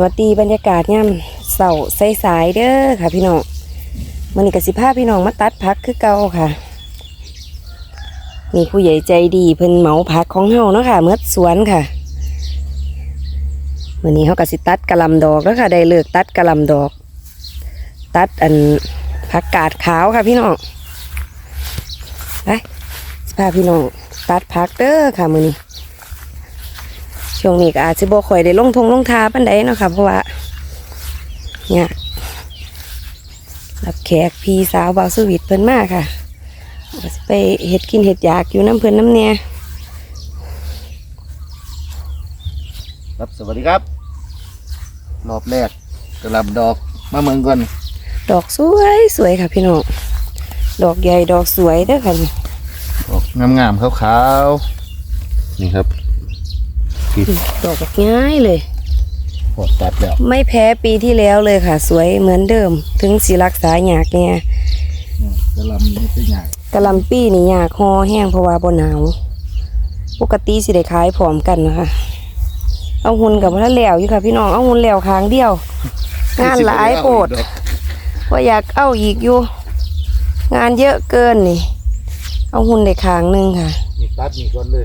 สวัสดีบรรยากาศย่ำเสาสายๆเด้อค่ะพี่น้องมันนี้กสิภาพี่น้องมาตัดพักคือเก่าค่ะมีผู้ใหญ่ใจดีเพิ่นเหมาพักของเฮาเนาะค่ะเมื่อสวนค่ะวันนี้เฮากสิตัดกระลำดอกแล้วค่ะ ได้เลิกตัดกระลำดอก ตัดอันผักกาดขาวค่ะพี่น้องไปสิพาพี่น้องตัดพักเด้อค่ะมือนี้ ช่วงนี้ก็อาจจะบ่ค่อยได้ลงทงลงทาปันใดเนาะค่ะเพราะว่า เนี่ยรับแขกพี่สาวบาวสวิตเพิ่นมาค่ะก็สิไปเฮ็ดกินเฮ็ดอยากอยู่น้ำเพิ่นน้ำเนี่ยครับสวัสดีครับรอบแรกกระหลำดอกมาเมืองก่อนดอกสวยสวยค่ะพี่น้องดอกใหญ่ดอกสวยเด้อค่ะนี่ดอกงามๆขาวๆนี่ครับ ดอกแบบง่ายเลยพอตัดแล้วไม่แพ้ปีที่แล้วเลยค่ะ สวยเหมือนเดิม ถึงสิรักษาหยากเนี่ยอืมกระหลำนี่เป็นใหญ่กะหลำปีนี่ยากคอแห้งเพราะว่าบ่หนาว ปกติสิได้ขายพร้อมกันนะคะ เอาหุ่นกับพระแล้วอยู่ค่ะ พี่น้องเอาหุ่นแล้วครั้งเดียว งานหลายโปรดว่าอยากเอาอีกอยู่ งานเยอะเกินนี่ เอาหุ่นได้ครั้งหนึ่งค่ะนี่ตัดนี่ก่อนเลย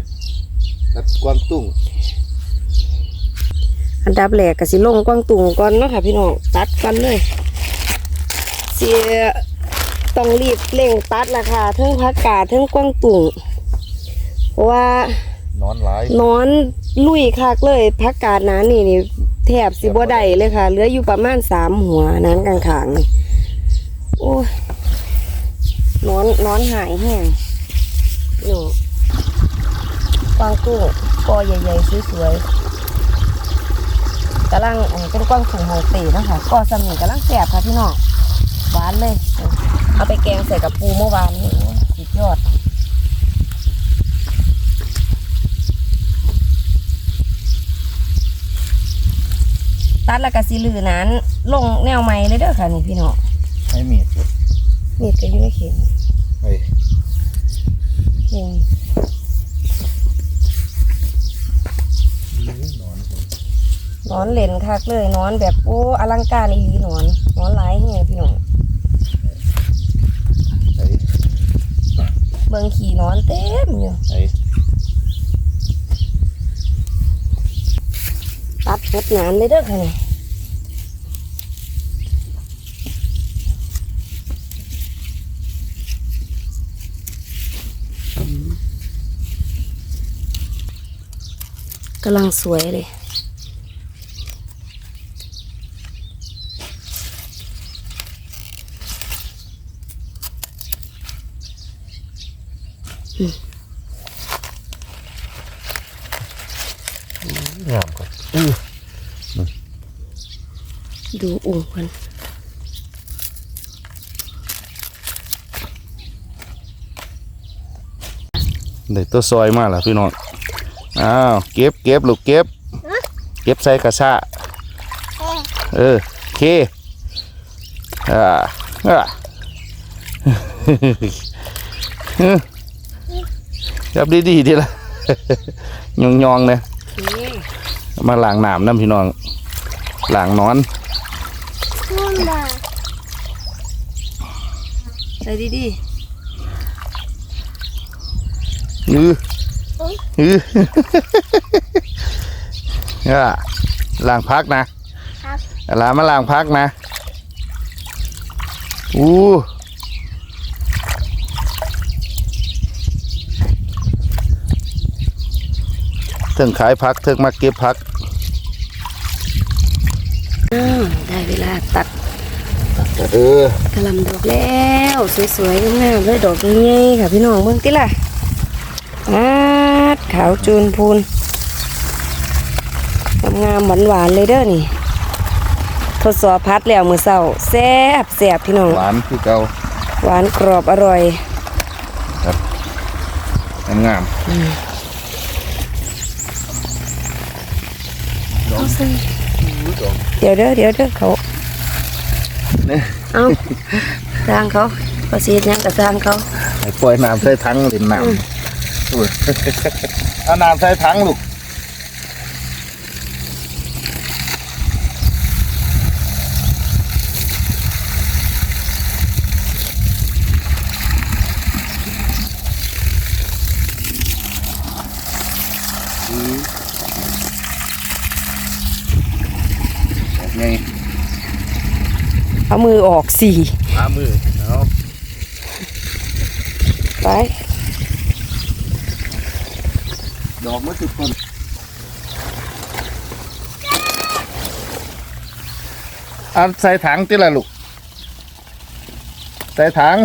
ตัดกวางตุ้ง อันดับแรกก็สิลงกว้างตุงก่อนเนาะค่ะพี่น้องตัดกันเลยเสียต้องรีบเร่งตัดละค่ะทั้งพักกาดทั้งกว้างตุงเพราะว่านอนหลายนอนลุยคักเลยพักกาดหนานี่นี่แทบสิบ่ได้เลยค่ะเหลืออยู่ประมาณสามหัวนั้นกลางขางๆนี่โอ้ยนอนนอนหายแห้งหนูกวางกุ้งกอใหญ่ๆสวยๆ กำลังอันนี้เป็นกวางถุงโฮเตนะคะกอสมิงกำลังแสบค่ะพี่น้องหวานเลย เอาไปแกงใส่กับปูเมื่อวานนี้โอ้ยสุดยอดตัดแล้วก็สิลือนั้น ลงแนวใหม่เลยเด้อค่ะนี่พี่น้องให้มีดมีดก็อยู่ในเข็มไปนี่ นอน นอนเล่นคักเลยนอนแบบโอ้อลังการอีหลีนอนนอนหลายแห่พี่น้องไปเบิ่งขี่นอนเต็มอยู่ไปตัดหมดหนานเลยเด้อค่ะนี่กำลังสวยเลย งามก่อนอื้อดูอุ่งมันได้ตัวซอยมาแล้วพี่น้อง อ้าว เก็บเก็บลูกเก็บ เก็บใส่กระชะเออโอเคอ่าอ่า จับดีดีๆดีละยองยองๆเนี่ยมาล้างน้ำน้ำพี่น้องล้างนอนใส่ดีอืออืออ่าล้างพักนะครับลามาล้างพักนะอู้ เทิงขายพักเทิงมาเก็บพักๆอ้าวได้เวลาตัดเออกระหลำดอกแล้วสวยๆงามๆเลยดอกใหญ่ๆค่ะพี่น้องเบิ่งติล่ะอาดขาวจูนพูนงามๆหวานๆเลยเด้อนี่ทดสอบพัดแล้วมือเศร้าแซ่บแซ่บพี่น้องหวานคือเก่าหวานกรอบอร่อยงาม เอาสิเดี๋ยวเด้อเดี๋ยวเด้อเขาๆเนี่ยเอาสร้างเขาก็สีดหยังก็สร้างเขาให้ปล่อยน้ำใส่ถังเล่นน้ำอุ้ยเอาน้ำใส่ถังลูก มือออกสี่ขามือเอาไปดอกมันสิบต้นอันใส่ถังติละลูก ใส่ถัง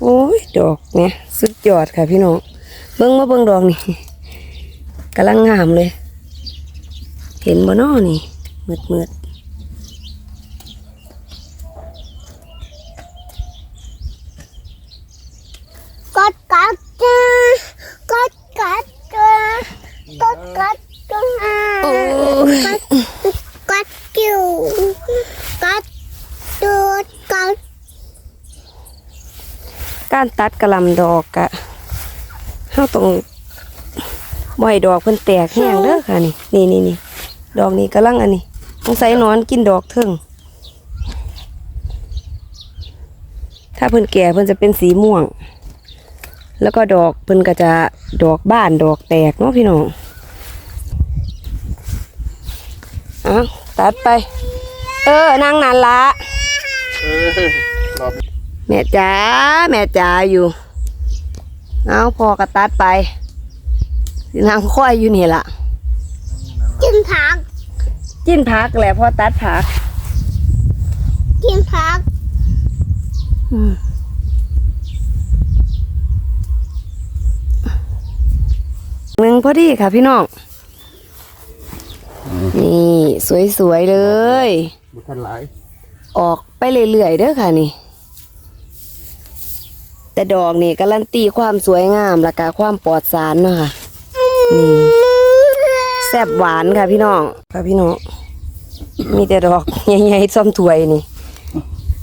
โอ้ย ดอกเนี่ยสุดยอดค่ะพี่น้องเบิ่งมาเบิ่งดอกนี่กำลังงามเลย เห็นบ่นอนี่มืดมืดกดกัดจ้ากดกัดจ้ากดกัดจ้า ๆโอ้ย กัดกิ้วกัดตูดกัด การ ตัดกระลำดอกอะเฮาต้องบ่อยดอกเพิ่นแตกแห้งเด้อค่ะนี่นี่นี่นี่ดอกนี้กำลังอันนี้ต้องใส่นอนกินดอกเทิงถ้าเพิ่นแก่เพิ่นจะเป็นสีม่วง แล้วก็ดอกเพิ่นก็จะดอกบ้านดอกแตกเนาะพี่น้องอ้าตัดไป เออนางนานละเออ แม่จ๋าแม่จ๋าอยู่ เอาพอกระตัดไปสินางค่อยอยู่นี่ล่ะกินผักจิ้นพักแหละพอตัดพัก กินผักอืมหนึ่งพอดีค่ะพี่น้อง นี่ สวยๆเลย บุทันหลาย ออกไปเรื่อยๆเด้อค่ะนี่ แต่ดอกนี่การันตีความสวยงามและก็ความปลอดสารเนาะค่ะนี่แซ่บหวานค่ะพี่น้องค่ะพี่น้องมีแต่ดอกใหญ่ๆซ้อมถวยนี่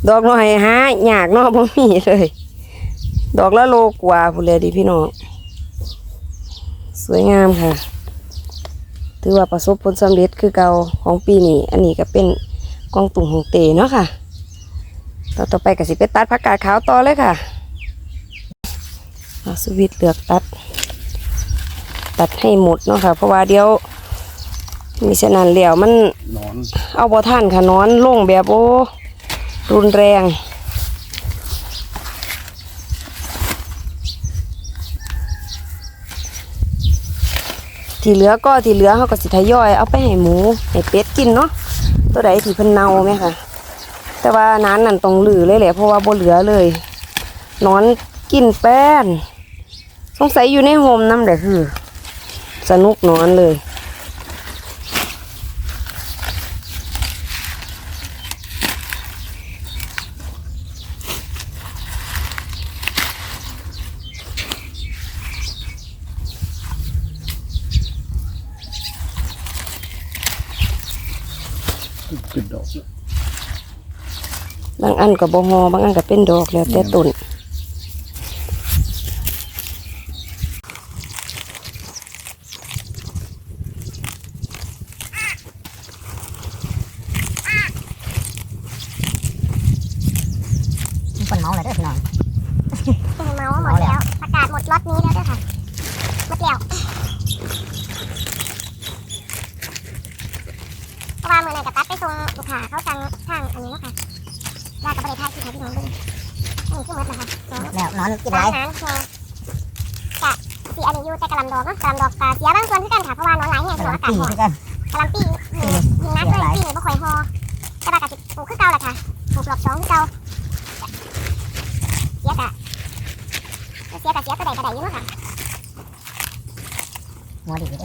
ดอกน้อยหาอยากนาะบ่มีเลย ดอกละโลกว่าพุ่นเลยดิพี่น้องสวยงามค่ะถือว่าประสบผลสำเร็จคือเก่าของปีนี้อันนี้ก็เป็นกองตุ่งของเตเนาะค่ะต่อต่อไปก็สิไปตัดผักกาดขาวต่อเลยค่ะ เอาสวิตช์เลือกตัด ตัดให้หมดเนาะค่ะ เพราะว่าเดี๋ยวมีฉะนั้นแล้วมันนอน เอาบ่ท่านค่ะนอนลงแบบโอ้รุนแรงที่เหลือก็ที่เหลือเขาก็สิทยอยเอาไปให้หมูให้เป็ดกินเนาะตัวใดที่เพิ่นเน่าไหมค่ะ แต่ว่านั้นนั่นต้องหลือเลยแหละเพราะว่าบ่เหลือเลยนอนกินแป้น สงสัยอยู่ในโฮมน้ำเด็คือ สนุกนอนเลยขึ้นดอก บางอันก็บ่ฮอบางอันก็เป็นดอกแล้วแต่ต้น คนเมาเลยเด้อพี่น้องเมาหมดแล้วประกาศหมดล็อตนี้แล้วเด้วยค่ะหมดแล้วเพราะว่ามือไหนกับตัดไปส่งลูกค้าเขาสั่งทางอันนี้เนาะค่ะลากับบริษัทที่ให้พี่น้องดูอันนี้คือหมดนะคะสองแล้วนอนกินไรนนั้นคือกะสีอันนี้อยู่แต่กะลำดอกเนาะกะลำดอกกะเสียบางส่วนคือกันค่ะเพราะว่านอนหลายแห่งกพี่ระน้องอากาศปีร้อนกันกะลำปีนี่ยิงนักเลยปีนี่บ่ค่อยฮอแต่ว่ากะสิปลูกคือเก่าแหละค่ะปลูกรอบสองคือเก่าเสียกะเสียกะเสียกระไดกระได อยู่เนาะค่ะหัวดีเด้อ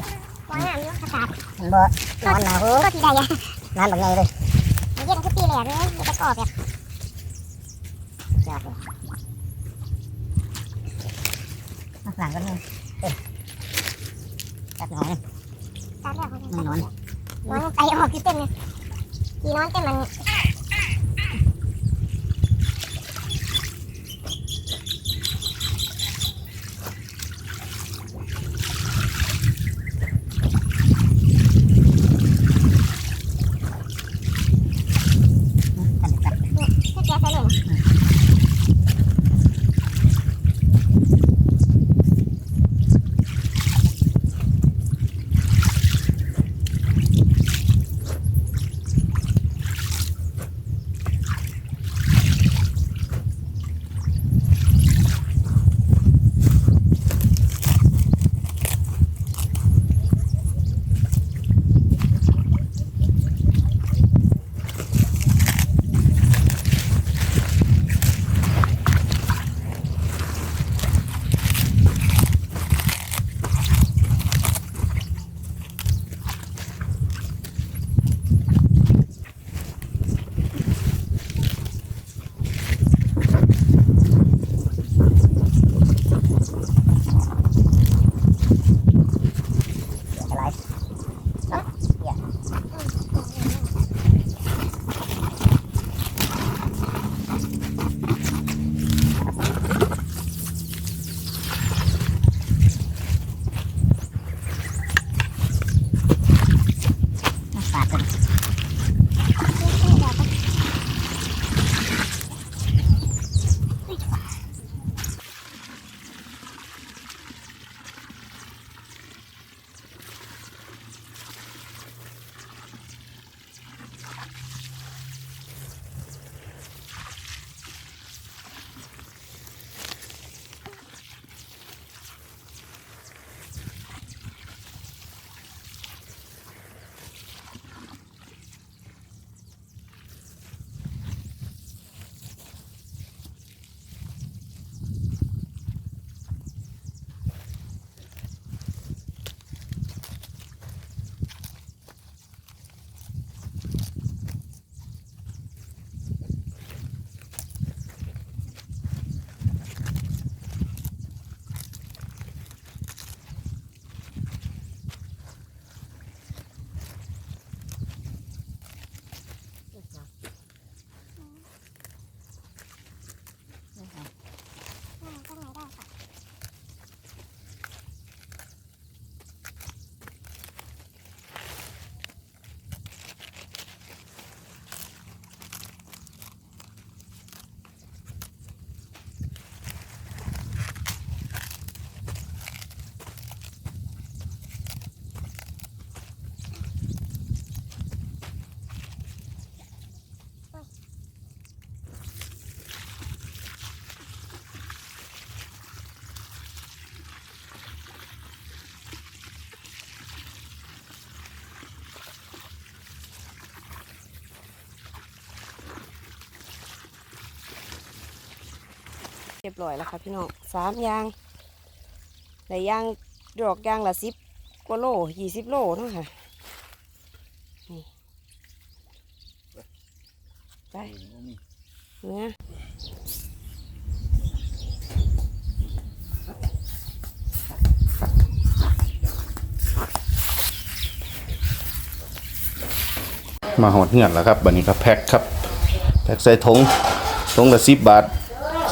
ว่างามอยู่อากาศมันบ่นอนหนาวก็ทีใดอะนอนแบบไงเลยเย็นคือปีแหลกเลยมีแต่กรอบแบบยอดเลยหลังก็นี่เอ๊ะตัดหนอนตามแบบของนอนนอนนอนไอออกที่เต็มเนี่ยทีนอนเต็มมัน รียบร้อยแล้วค่ะพี่น้องสามยางได้ยางดอกยางละสิบกว่าโลยี่สิบโลเนาะค่ะนี่ไปเนื้อมาหอดเหือนแล้วครับบันนี้ก็แพ็คครับ แพ็คใส่ถุงถุงละสิบบาท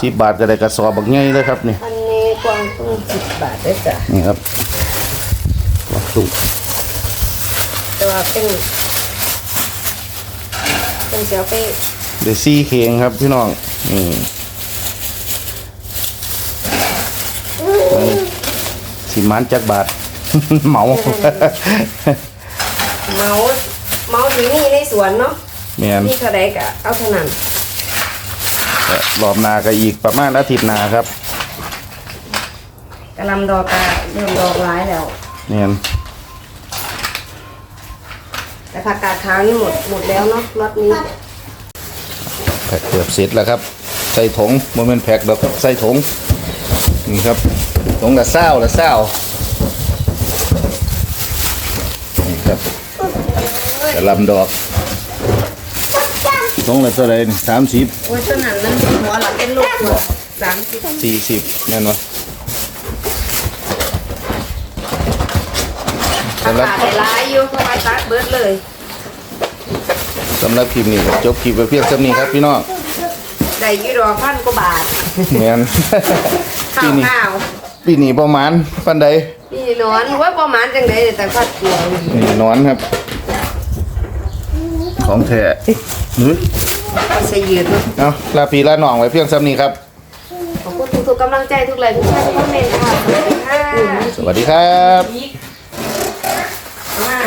สิบบาทก็ได้กระสอบบักใหญ่เลยครับนี่อันนี้กวางตุ้งสิบบาทได้อจ้ะนี่ครับวัตถุแต่ว่าเป็นเป็นเสียวไปเดซี่เคงครับพี่น้องนี่สิมันจักบาท เหมา เมาเมาที่นี่ในสวนเนาะแมนนี่เท่าใดกะเอาเท่านั้นแต่ รอบหนาก็อีกประมาณอาทิตย์หนาครับกะหลำดอกกะเริ่มดอกร้ายแล้วแมนแต่ผักกาดขาวนี่หมดหมดแล้วเนาะรถนี้แพ็คเกือบเสร็จแล้วครับ ใส่ถุงโมเมนแพ็คดอกครับใส่ถุงนี่ครับถุงละเศร้าละเศร้านี่ครับกระลำดอก ถุงละเท่าไหรสามสิบโอ้ยต้นนั้นมันหัวหลังเป็นลูกหัวสามสิบสี่สิบแน่นอนผักสำหรับกาดได้ร้ายอยู่เพราะว่าตัดเบิดเลยสำหรับคลิปนี้ก็จบคลิปไปเพียงเท่านี้ครับพี่น้องได้อยี่ดอกพันกว่าบาทแมนข้าปีวนี้ข้าวปีนี้ประมาณปันใดนี่นอนว่าประมาณจังไดแต่พัดเกลืออยู่นี่นอนครับ ของแท้หือก็ใส่ยืดเนาะเอาลาปีลาหน่องไว้เพียงเท่านี้ครับ ขอบคุณทุกๆกำลังใจทุกไลค์ทุกแชร์ทุกคอมเมนต์ค่ะสวัสดีค่ะสวัสดีครับอีกมา